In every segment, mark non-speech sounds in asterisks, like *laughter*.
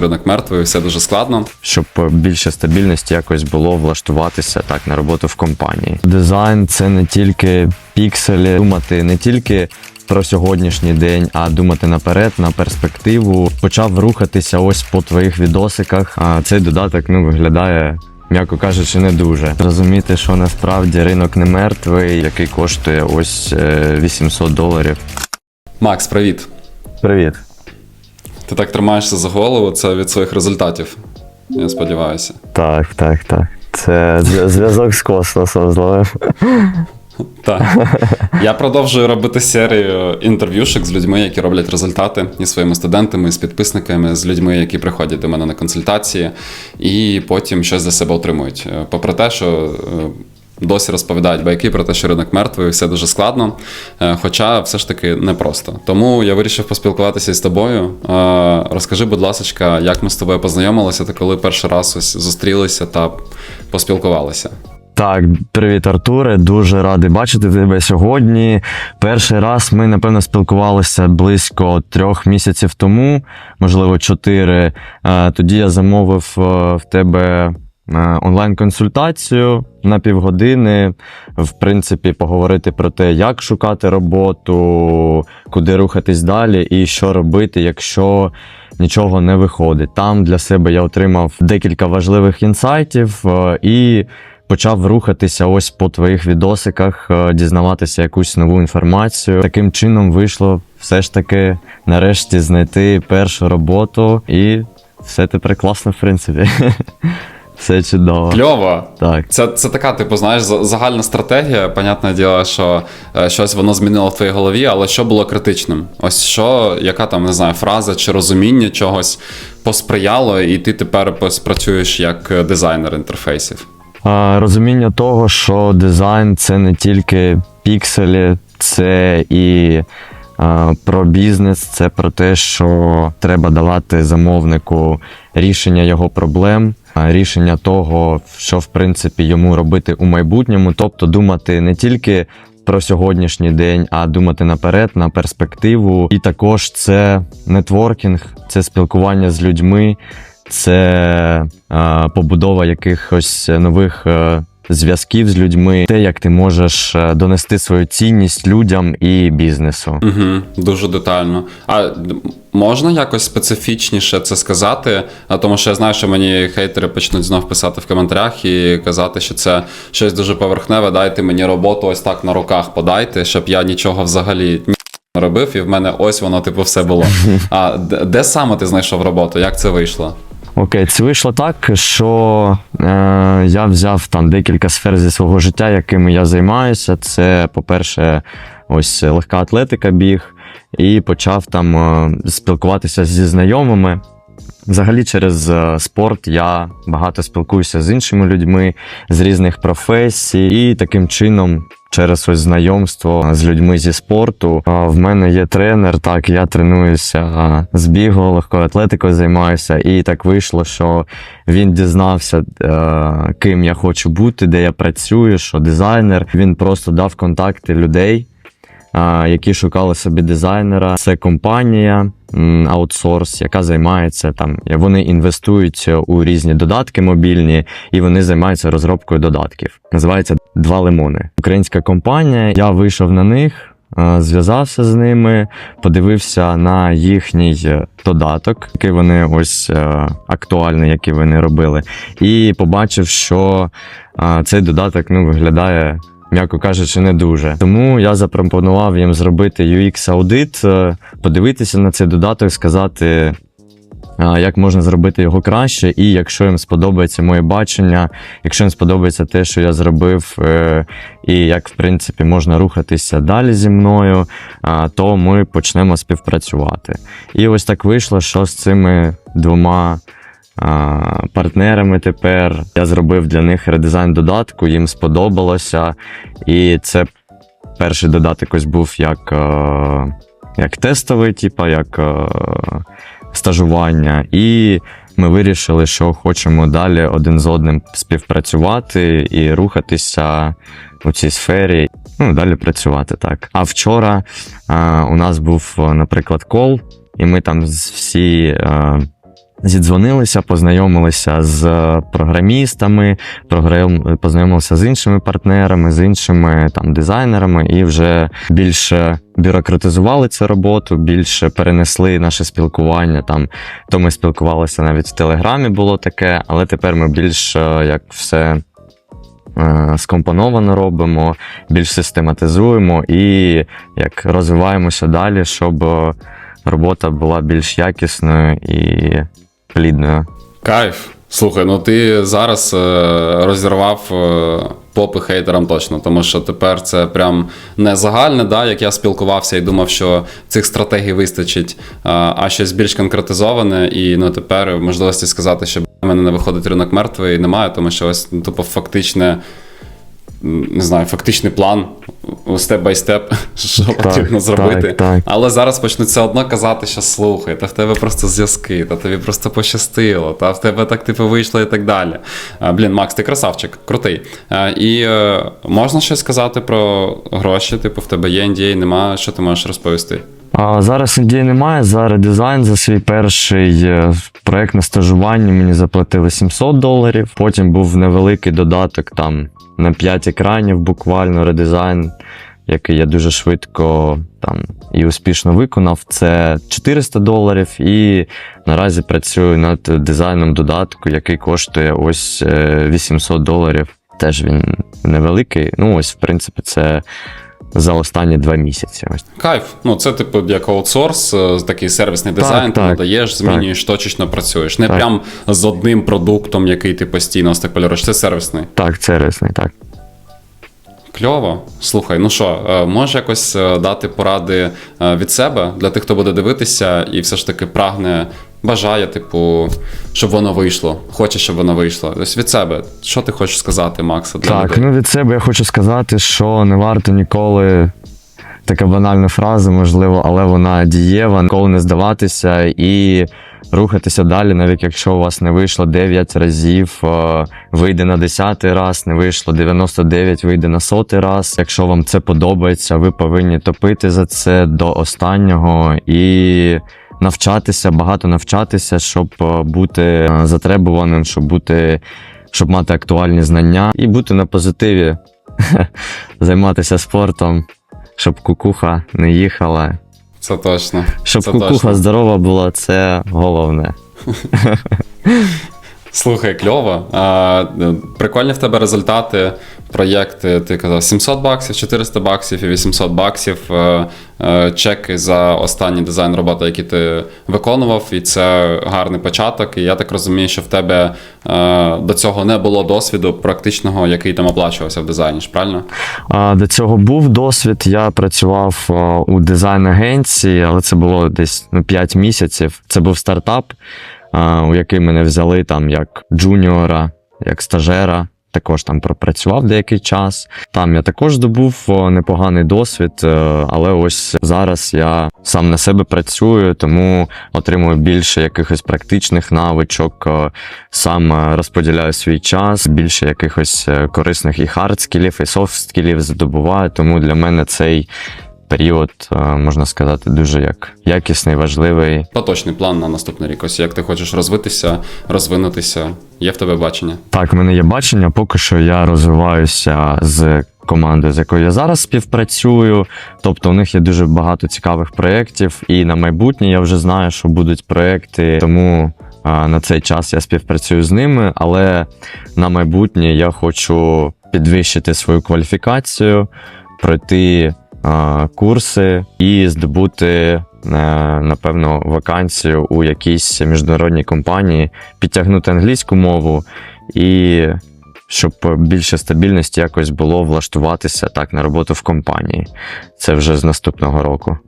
ринок мертвий, все дуже складно. щоб більше стабільності якось було влаштуватися так на роботу в компанії. Дизайн це не тільки пікселі, думати не тільки. Про сьогоднішній день, а думати наперед, на перспективу. Почав рухатися ось по твоїх відосиках. А цей додаток ну виглядає, м'яко кажучи, не дуже. Розуміти, що насправді ринок не мертвий, який коштує ось е, 800 доларів. Макс, привіт. Привіт. Ти так тримаєшся за голову, це від своїх результатів. Я сподіваюся. Так, так, так. Це зв'язок з космосом зловив. Так. Я продовжую робити серію інтерв'юшок з людьми, які роблять результати, і своїми студентами, і з підписниками, з людьми, які приходять до мене на консультації, і потім щось за себе отримують. Попри те, що е, досі розповідають байки про те, що ринок мертвий, все дуже складно, е, хоча все ж таки непросто. Тому я вирішив поспілкуватися з тобою. Е, Розкажи, будь ласка, як ми з тобою познайомилися та коли перший раз ось зустрілися та поспілкувалися. Так, привіт, Артуре. Дуже радий бачити тебе сьогодні. Перший раз ми, напевно, спілкувалися близько трьох місяців тому, можливо, чотири. Е, Тоді я замовив в тебе онлайн-консультацію на півгодини. В принципі, поговорити про те, як шукати роботу, куди рухатись далі і що робити, якщо нічого не виходить. Там для себе я отримав декілька важливих інсайтів е, і почав рухатися ось по твоїх відосиках, е, дізнаватися якусь нову інформацію. Таким чином вийшло все ж таки нарешті знайти першу роботу, і все тепер класно, в принципі. *laughs* Все чудово. Кльово! Так. Це, це така, типу, знаєш, за- загальна стратегія. Понятне діло, що е, щось воно змінило в твоїй голові, але що було критичним? Ось що, яка там, не знаю, фраза чи розуміння чогось посприяло, і ти тепер працюєш як е, дизайнер інтерфейсів. А, Розуміння того, що дизайн це не тільки пікселі, це і про бізнес, це про те, що треба давати замовнику рішення його проблем, рішення того, що в принципі йому робити у майбутньому, тобто думати не тільки. Про сьогоднішній день, а думати наперед, на перспективу. І також це нетворкінг, це спілкування з людьми, це побудова якихось нових е, зв'язків з людьми, те, як ти можеш е, донести свою цінність людям і бізнесу. Угу, дуже детально. А можна якось специфічніше це сказати? А тому що я знаю, що мені хейтери почнуть знов писати в коментарях і казати, що це щось дуже поверхневе. Дайте мені роботу ось так на руках подайте, щоб я нічого взагалі робив, і в мене ось воно, типу, все було. *laughs* А де саме ти знайшов роботу? Як це вийшло? Окей, це вийшло так, що е, я взяв там декілька сфер зі свого життя, якими я займаюся. Це, по-перше, ось легка атлетика біг, і почав там е, спілкуватися зі знайомими. Взагалі, через е, спорт я багато спілкуюся з іншими людьми з різних професій, і таким чином, через ось знайомство з людьми зі спорту, в мене є тренер. Так, я тренуюся з бігу, легкою атлетикою займаюся, і так вийшло, що він дізнався, е, ким я хочу бути, де я працюю, що дизайнер. Він просто дав контакти людей які шукали собі дизайнера. Це компанія аутсорс, яка займається там. Вони інвестують у різні додатки мобільні, і вони займаються розробкою додатків. Називається Два лимони. Українська компанія. Я вийшов на них. Зв'язався з ними, подивився на їхній е, додаток, який вони ось е, актуальний, який вони робили, і побачив, що цей додаток ну, виглядає м'яко кажучи, не дуже. Тому я запропонував їм зробити UX-аудит, е, подивитися на цей додаток, сказати. Як можна зробити його краще, і якщо їм сподобається моє бачення, якщо їм сподобається те, що я зробив, е, і як в принципі можна рухатися далі зі мною, то ми почнемо співпрацювати. І ось так вийшло, що з цими двома партнерами тепер. Я зробив для них редизайн додатку, їм сподобалося. І це перший додаток ось був як, е, як тестовий, типа, як е, стажування. І ми вирішили, що хочемо далі один з одним співпрацювати і рухатися у цій сфері. Ну, далі працювати так. А вчора е, у нас був, наприклад, кол, і ми там всі. Е, зідзвонилися, познайомилися з е, програмістами, програм- познайомилися з іншими партнерами, з іншими там дизайнерами, і вже більше бюрократизували цю роботу, більше перенесли наше спілкування. Там то ми спілкувалися навіть в Телеграмі, було таке, але тепер ми більш е, як все. е, Скомпоновано робимо, більш систематизуємо і як розвиваємося далі, щоб е, робота була більш якісною і плідною. Кайф. Слухай, ну ти зараз е, розірвав е, попи хейтерам точно, тому що тепер це прям не загальне, да, як я спілкувався і думав, що цих стратегій вистачить, а, а щось більш конкретизоване, і ну тепер можливості сказати, що «Б**, в мене не виходить ринок мертвий, немає, тому що ось ну, тупо фактичне. Не знаю, фактичний план степ бай степ, що потрібно зробити. Так, так. Але зараз почнуть все одно казати, що слухай, та в тебе просто зв'язки, та тобі просто пощастило, та в тебе так типу вийшло і так далі. А, блін, Макс, ти красавчик, крутий. А, і е, можна щось сказати про гроші? Типу, в тебе є NDA, нема, що ти можеш розповісти? А зараз ідей немає. За редизайн за свій перший е, проект на стажуванні мені заплатили 700 доларів. Потім був невеликий додаток там на 5 екранів, буквально редизайн, який я дуже швидко там і успішно виконав. Це 400 доларів. І наразі працюю над дизайном додатку, який коштує ось е, 800 доларів. Теж він невеликий. Ну, ось, в принципі, це за останні два місяці. Ось. Кайф. Ну, це типу як аутсорс, е, такий сервісний дизайн, ти так, надаєш, змінюєш, точечно працюєш. Не Так. прям з одним продуктом, який ти постійно стекполюєш. Це сервісний. Так, сервісний, так. Кльово. Слухай, ну що, може можеш якось е, дати поради е, від себе для тих, хто буде дивитися і все ж таки прагне, бажає, типу, щоб воно вийшло, хоче, щоб воно вийшло. Ось від себе, що ти хочеш сказати, Макса, для Так, людей? ну від себе я хочу сказати, що не варто ніколи. Така банальна фраза, можливо, але вона дієва, ніколи не здаватися і рухатися далі, навіть якщо у вас не вийшло 9 разів, е, вийде на 10 раз, не вийшло 99, вийде на 100 раз. Якщо вам це подобається, ви повинні топити за це до останнього і навчатися, багато навчатися, щоб е, бути е, затребуваним, щоб бути, щоб мати актуальні знання і бути на позитиві, *laughs* займатися спортом, щоб кукуха не їхала. Це точно. Щоб це кукуха точно. здорова була, це головне. *laughs* Слухай, кльово. А, е, прикольні в тебе результати, проєкти. Ти казав 700 баксів, 400 баксів і 800 баксів. Е, е, Чеки за останній дизайн роботи, які ти виконував, і це гарний початок. І я так розумію, що в тебе до цього не було досвіду практичного, який там оплачувався в дизайні, ж правильно? До цього був досвід. Я працював у дизайн-агенції, але це було десь ну, 5 місяців. Це був стартап, у який мене взяли там як джуніора, як стажера. Також там пропрацював деякий час. Там я також здобув непоганий досвід, е, але ось зараз я сам на себе працюю, тому отримую більше якихось практичних навичок, сам е, розподіляю свій час, більше якихось е, корисних і хард-скілів, і софт-скілів здобуваю. Тому для мене цей період, е, можна сказати, дуже як якісний, важливий. Поточний план на наступний рік. Ось як ти хочеш розвитися, розвинутися. Є в тебе бачення? Так, в мене є бачення. Поки що я розвиваюся з командою, з якою я зараз співпрацюю. Тобто у них є дуже багато цікавих проєктів, і на майбутнє я вже знаю, що будуть проєкти, тому а, на цей час я співпрацюю з ними. Але на майбутнє я хочу підвищити свою кваліфікацію, пройти курси і здобути. е, Напевно, вакансію у якійсь міжнародній компанії, підтягнути англійську мову і щоб більше стабільності якось було влаштуватися так на роботу в компанії. Це вже з наступного року.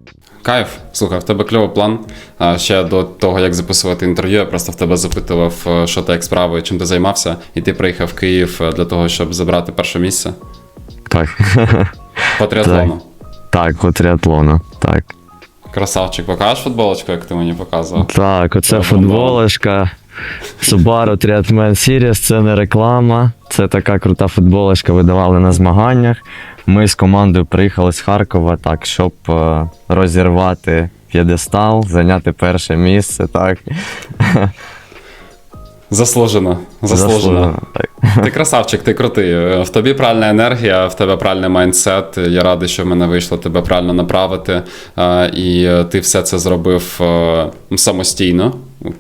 Кайф, слухай, в тебе кльовий план. А ще до того, як записувати інтерв'ю, я просто в тебе запитував, е, що ти як справи, чим ти займався, і ти приїхав в Київ е, для того, щоб забрати перше місце Так, по *laughs* триатлону. Так, по триатлону. Так. Красавчик, покажеш футболочку, як ти мені показував? Так, оце футболочка. Subaru Triathlon Series, це не реклама. Це така крута футболочка, видавали на змаганнях. Ми з командою приїхали з Харкова, так, щоб е, розірвати п'єдестал, зайняти перше місце. Так. Заслужено. Заслужено. Заслужено. Ти красавчик, ти крутий. В тобі правильна енергія, в тебе правильний майндсет. Я радий, що в мене вийшло тебе правильно направити. Е, І ти все це зробив е, самостійно,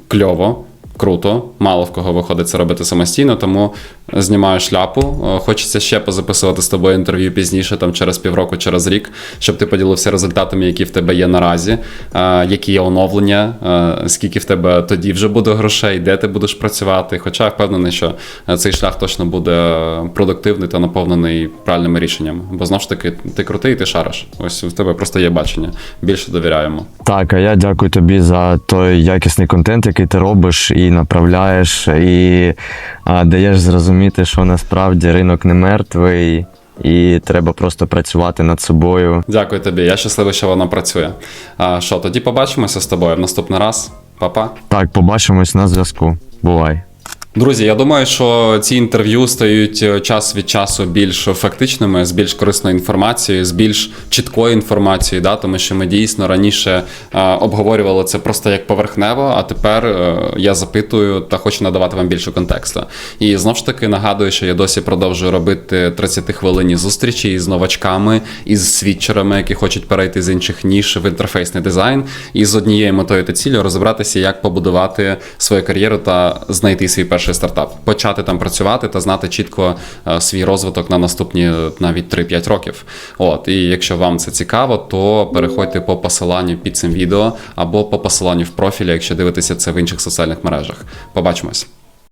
кльово. Круто, мало в кого виходить це робити самостійно, тому знімаю шляпу. Е, Хочеться ще позаписувати з тобою інтерв'ю пізніше, там через півроку, через рік, щоб ти поділився результатами, які в тебе є наразі, е, які є оновлення, е, скільки в тебе тоді вже буде грошей, де ти будеш працювати. Хоча я впевнений, що цей шлях точно буде продуктивний та наповнений правильними рішеннями. Бо знову ж таки, ти крутий, ти шариш. Ось в тебе просто є бачення. Більше довіряємо. Так, а я дякую тобі за той якісний контент, який ти робиш і направляєш, і а, даєш зрозуміти, що насправді ринок не мертвий, і треба просто працювати над собою. Дякую тобі. Я щасливий, що вона працює. А що, тоді побачимося з тобою в наступний раз. Па-па. Так, побачимось на зв'язку. Бувай. Друзі, я думаю, що ці інтерв'ю стають е, час від часу більш фактичними, з більш корисною інформацією, з більш чіткою інформацією, да, тому що ми дійсно раніше е, обговорювали це просто як поверхнево, а тепер е, я запитую та хочу надавати вам більше контексту. І знову ж таки нагадую, що я досі продовжую робити 30 хвилинні зустрічі із новачками, із свідчерами, які хочуть перейти з інших ніж в інтерфейсний дизайн, і з однією метою та цілею розібратися, як побудувати свою кар'єру та знайти свій перший стартап, почати там працювати та знати чітко е, свій розвиток на наступні е, навіть 3-5 років. От, і якщо вам це цікаво, то переходьте по посиланню під цим відео або по посиланню в профілі, якщо дивитеся це в інших соціальних мережах. Побачимось.